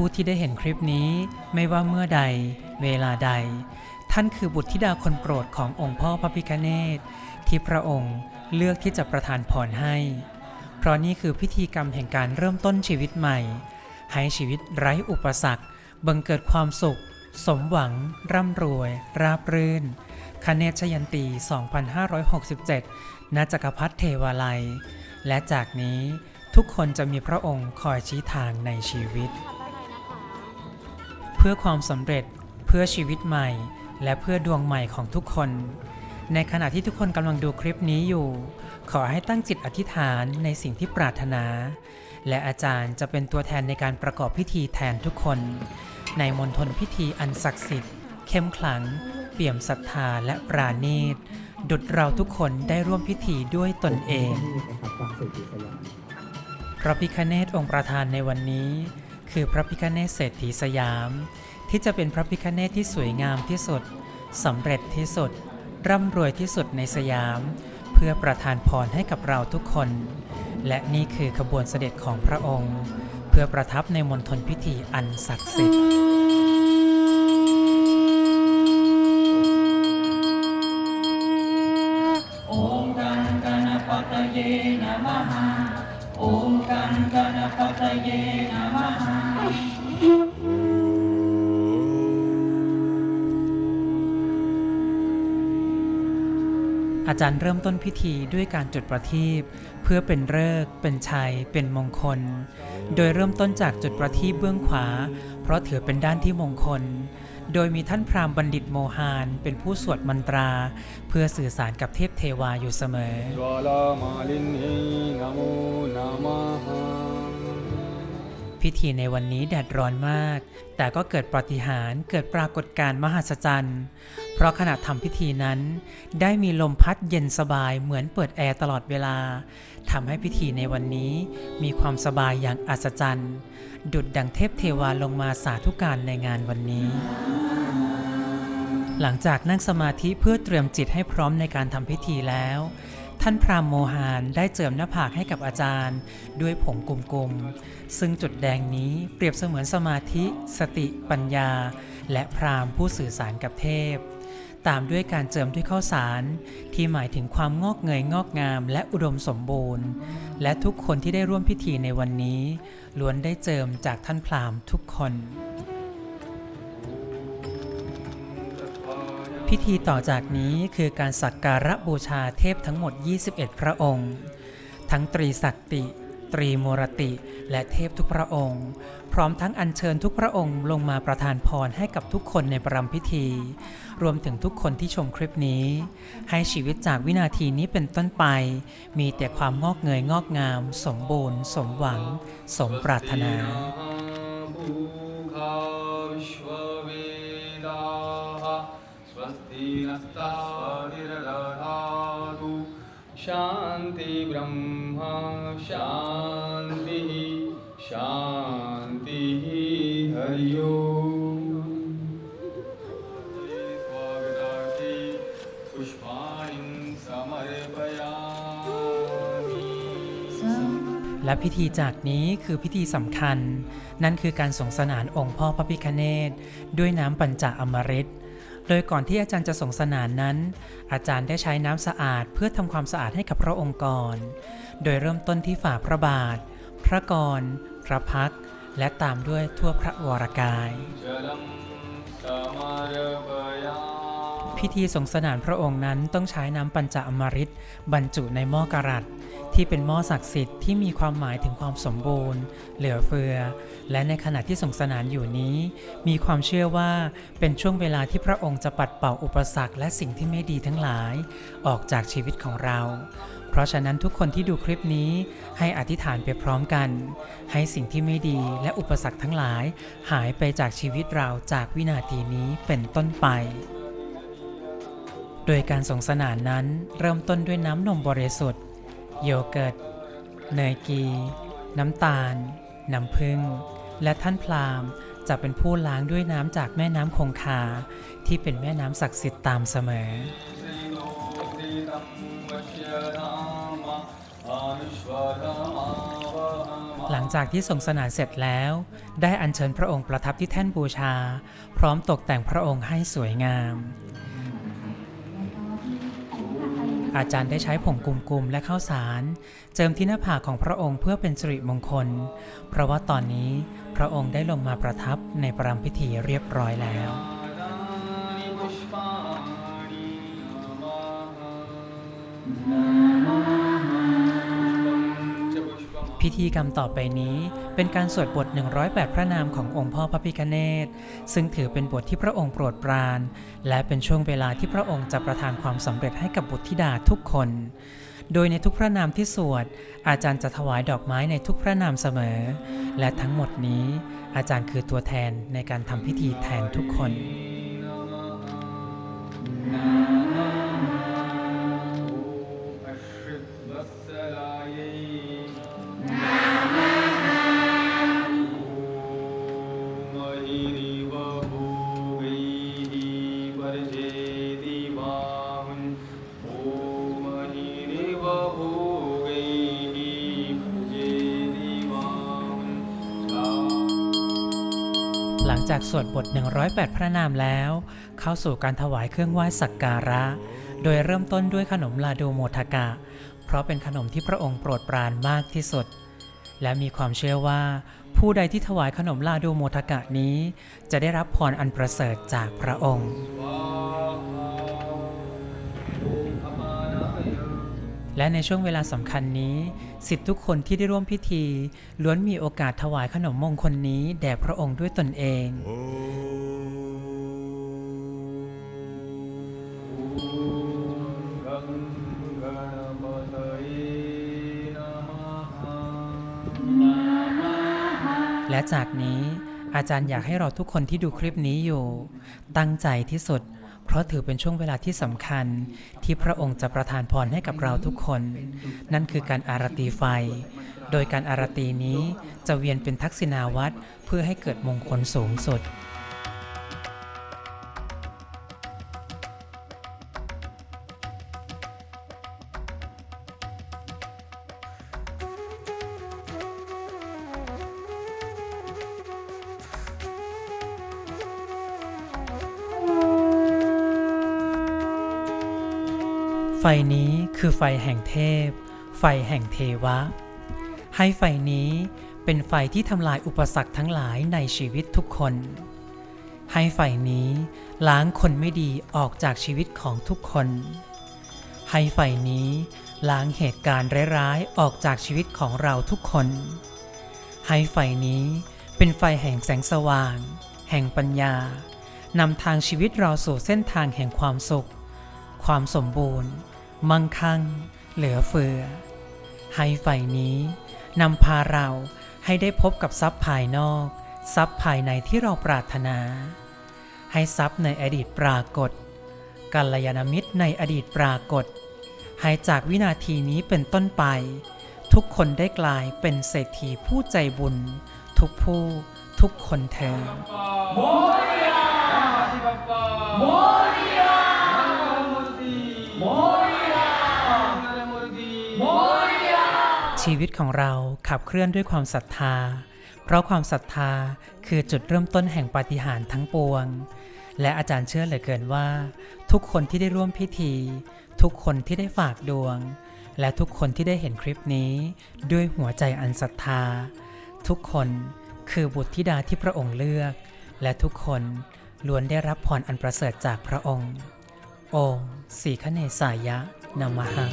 ผู้ที่ได้เห็นคลิปนี้ไม่ว่าเมื่อใด เวลาใด ท่านคือบุตรธิดาคนโปรดขององค์พ่อพระพิฆเนศที่พระองค์เลือกที่จะประทานพรให้ เพราะนี่คือพิธีกรรมแห่งการเริ่มต้นชีวิตใหม่ ให้ชีวิตไร้อุปสรรค บังเกิดความสุข สมหวัง ร่ำรวย ราบรื่นคเนชยันตี 2567 ณ จักรพรรดิเทวาลัย และจากนี้ทุกคนจะมีพระองค์คอยชี้ทางในชีวิต พื่อความสำเร็จ เพื่อชีวิตใหม่ และเพื่อดวงใหม่ของทุกคน ในขณะที่ทุกคนกำลังดูคลิปนี้อยู่ ขอให้ตั้งจิตอธิษฐานในสิ่งที่ปรารถนา และอาจารย์จะเป็นตัวแทนในการประกอบพิธีแทนทุกคน ในมณฑลพิธีอันศักดิ์สิทธิ์ เข้มขลัง เปี่ยมศรัทธาและปราณีตดุจเราทุกคนได้ร่วมพิธีด้วยตนเอง พระพิคเนตองค์ประธานในวันนี้ คือพระพิคเนศเศรษฐีสยาม ที่จะเป็นพระพิคเนศที่สวยงามที่สุดสำเร็จที่สุด ร่ำรวยที่สุดในสยาม เพื่อประทานพรให้กับเราทุกคน และนี่คือขบวนเสด็จของพระองค์ เพื่อประทับในมณฑลพิธีอันศักดิ์สิทธิ์องกังกนปะเยนะมหา ॐ गण गणपतये नमः อาจารย์เริ่มต้นพิธีด้วยการจุดประทีปเพื่อเป็นฤกษ์เป็นชัย เป็นมงคล โดยเริ่มต้นจากจุดประทีปเบื้องขวา เพราะถือเป็นด้านที่มงคล โดยมีท่านพราหมณ์บัณฑิตโมหานเป็นผู้สวดมนตรา เพื่อสื่อสารกับเทพเทวาอยู่เสมอ พิธีในวันนี้แดดร้อนมาก แต่ก็เกิดปฏิหารเกิดปรากฏการณ์มหัศจรรย์เพราะขณะทำพิธีนั้น ได้มีลมพัดเย็นสบายเหมือนเปิดแอร์ตลอดเวลาทำให้พิธีในวันนี้มีความสบายอย่างอัศจรรย์ ดุดดังเทพเทวาลงมาสาธุการในงานวันนี้ หลังจากนั่งสมาธิเพื่อเตรียมจิตให้พร้อมในการทำพิธีแล้ว ท่านพราหมโมหานได้เจิมหน้าผากให้กับอาจารย์ ด้วยผงกลมๆ ซึ่งจุดแดงนี้เปรียบเสมือนสมาธิ สติปัญญา และพราหมผู้สื่อสารกับเทพ ตามด้วยการเจิมด้วยข้าวสาร ที่หมายถึงความงอกเงยงอกงามและอุดมสมบูรณ์ และทุกคนที่ได้ร่วมพิธีในวันนี้ ล้วนได้เจิมจากท่านพราหมทุกคน พิธีต่อจากนี้คือการสักการะบูชาเทพทั้งหมด 21 พระองค์ ทั้งตรีศักติ ตรีมูรติ และเทพทุกพระองค์ พร้อมทั้งอัญเชิญทุกพระองค์ลงมาประทานพรให้กับทุกคนในประรำพิธี รวมถึงทุกคนที่ชมคลิปนี้ ให้ชีวิตจากวินาทีนี้เป็นต้นไป มีแต่ความงอกเงยงอกงาม สมบูรณ์ สมหวัง สมปรารถนา स्वस्ति नस्तारिरदधातु शान्ति ब्रह्म शान्तिः शान्तिः हरि ओम् स्वागतार्थी पुष्पाणि समर्पयामि และพิธีจากนี้คือพิธีสำคัญ นั่นคือการส่งสนานองค์พ่อพระพิคเนตด้วยน้ำปัญจอมฤต โดยก่อนที่อาจารย์จะส่งสนานนั้น อาจารย์ได้ใช้น้ำสะอาดเพื่อทำความสะอาดให้กับพระองค์กรโดยเริ่มต้นที่ฝ่าพระบาท พระกร พระพัก และตามด้วยทั่วพระวรกาย พิธีสงสนานพระองค์นั้นต้องใช้น้ำปัญจอมฤตบรรจุในหม้อกระดัษที่เป็นหม้อศักดิ์สิทธิ์ที่มีความหมายถึงความสมบูรณ์ เหลือเฟือ และในขณะที่สงสนานอยู่นี้ มีความเชื่อว่าเป็นช่วงเวลาที่พระองค์จะปัดเป่าอุปสรรคและสิ่งที่ไม่ดีทั้งหลาย ออกจากชีวิตของเรา เพราะฉะนั้นทุกคนที่ดูคลิปนี้ให้อธิษฐานไปพร้อมกัน ให้สิ่งที่ไม่ดีและอุปสรรคทั้งหลาย หายไปจากชีวิตเราจากวินาทีนี้เป็นต้นไป โดยการส่งสนานนั้นเริ่มต้นด้วยน้ำนมบริสุทธิ์ โยเกิร์ต เนยกี น้ำตาล น้ำผึ้ง และท่านพราหมณ์จะเป็นผู้ล้างด้วยน้ำจากแม่น้ำคงคา ที่เป็นแม่น้ำศักดิ์สิทธิ์ตามเสมอ หลังจากที่ส่งสนานเสร็จแล้ว ได้อัญเชิญพระองค์ประทับที่แท่นบูชา พร้อมตกแต่งพระองค์ให้สวยงาม อาจารย์ได้ใช้ผงกุมกุมและข้าวสาร เจิมที่หน้าผากของพระองค์เพื่อเป็นสิริมงคล เพราะว่าตอนนี้พระองค์ได้ลงมาประทับในประรำพิธีเรียบร้อยแล้ว พิธีกรรมต่อไปนี้เป็นการสวดบท 108 พระนามขององค์พ่อพระพิฆเนศซึ่งถือเป็นบทที่พระองค์โปรดปราน และเป็นช่วงเวลาที่พระองค์จะประทานความสำเร็จให้กับบุตรธิดาทุกคน โดยในทุกพระนามที่สวด อาจารย์จะถวายดอกไม้ในทุกพระนามเสมอ และทั้งหมดนี้ อาจารย์คือตัวแทนในการทำพิธีแทนทุกคน จากสวดบท 108 พระนามแล้ว เข้าสู่การถวายเครื่องไหว้สักการะ โดยเริ่มต้นด้วยขนมลาดูโมทกะ เพราะเป็นขนมที่พระองค์โปรดปรานมากที่สุด และมีความเชื่อว่า ผู้ใดที่ถวายขนมลาดูโมทกะนี้ จะได้รับพรอันประเสริฐจากพระองค์และในช่วงเวลาสำคัญนี้ สิทธิทุกคนที่ได้ร่วมพิธี ล้วนมีโอกาสถวายขนมมงคลนี้แด่พระองค์ด้วยตนเอง และจากนี้อาจารย์อยากให้เราทุกคนที่ดูคลิปนี้อยู่ ตั้งใจที่สุด เพราะถือเป็นช่วงเวลาที่สำคัญที่พระองค์จะประทานพรให้กับเราทุกคน นั่นคือการอารตีไฟ โดยการอารตีนี้จะเวียนเป็นทักษิณาวัตรเพื่อให้เกิดมงคลสูงสุด ไฟนี้คือไฟแห่งเทพ ไฟแห่งเทวะ ให้ไฟนี้เป็นไฟที่ทำลายอุปสรรคทั้งหลายในชีวิตทุกคน ให้ไฟนี้ล้างคนไม่ดีออกจากชีวิตของทุกคน ให้ไฟนี้ล้างเหตุการณ์ร้ายๆออกจากชีวิตของเราทุกคน ให้ไฟนี้เป็นไฟแห่งแสงสว่าง แห่งปัญญานำทางชีวิตเราสู่เส้นทางแห่งความสุข ความสมบูรณ์ มั่งคั่ง เหลือเฟือ ให้ไฟนี้นำพาเราให้ได้พบกับทรัพย์ภายนอก ทรัพย์ภายในที่เราปรารถนา ให้ทรัพย์ในอดีตปรากฏกัลยาณมิตรในอดีตปรากฏ ให้จากวินาทีนี้เป็นต้นไป ทุกคนได้กลายเป็นเศรษฐีผู้ใจบุญ ทุกผู้ทุกคนเทิน ชีวิตของเราขับเคลื่อนด้วยความศรัทธา เพราะความศรัทธาคือจุดเริ่มต้นแห่งปาฏิหาริย์ทั้งปวง และอาจารย์เชื่อเหลือเกินว่า ทุกคนที่ได้ร่วมพิธี ทุกคนที่ได้ฝากดวง และทุกคนที่ได้เห็นคลิปนี้ ด้วยหัวใจอันศรัทธา ทุกคนคือบุตรธิดาที่พระองค์เลือก และทุกคนล้วนได้รับพรอันประเสริฐจากพระองค์โอมสีขเนสายะนามหะ